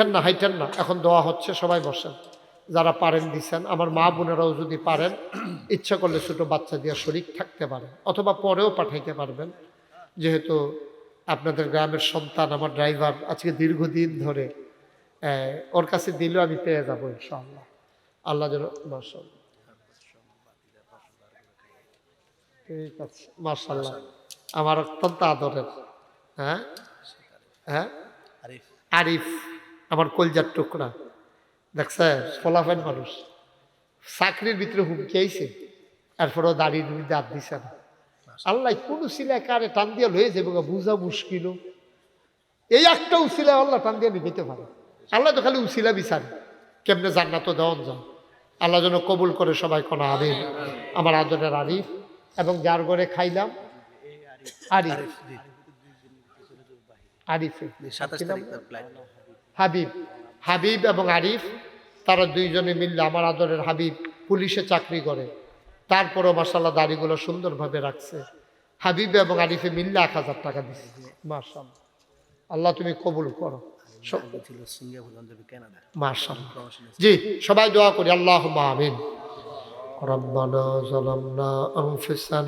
হাইটেন না হাইটেন না। এখন দোয়া হচ্ছে সবাই বসেন। যারা পারেন দিছেন। আমার মা বোনেরাও যদি পারেন ইচ্ছা করলে ছোটো বাচ্চা দিয়ে শরিক থাকতে পারেন অথবা পরেও পাঠাইতে পারবেন। যেহেতু আপনাদের গ্রামের সন্তান আমার ড্রাইভার আজকে দীর্ঘদিন ধরে ওর কাছে দিলেও আমি পেয়ে যাব ইনশাআল্লাহ। আল্লাহ যেন মাশাআল্লাহ। ঠিক আছে মার্শাল্লাহ আমার অত্যন্ত আদরের। হ্যাঁ? হ্যাঁ? আরিফ। আরিফ। আমার কলজার টুকরা। দেখ দেখছে ফলাফেন মানুষ। চাকরির ভিতরে হুমকি আইছে এরপরেও দাঁড়িয়ে মধ্যে হাত দিছে না। আল্লাহ কোন উসিলায় কারে টান দিয়ে লয়ে যাব বুঝা মুশকিল। এই একটা উসিলায় আল্লাহ টান দিয়ে নিতে পারে। আল্লাহ তো খালি উসিলা বিচারে। কেমনে জান্নাত দেওয়ান যায়। আল্লাহ যেন কবুল করে সবাই কোনো আমিন। আমার আদরের আরিফ এবং যার ঘরে খাইলাম আরিফ। আরিফে। সাতাশ হাবিব হাবিব এবং আরিফ তারা দুইজনে মিললে আমার আদরের হাবিব পুলিশে চাকরি করে। তারপরও মাসাল্লাহ দাড়িগুলো সুন্দরভাবে রাখছে। হাবিব এবং আরিফে মিললে এক হাজার টাকা দিচ্ছে। মার্শাল আল্লাহ তুমি কবুল করো। জি সবাই দোয়া করি। আল্লাহ আমিন। রব্বানা জালামনা আনফুসানা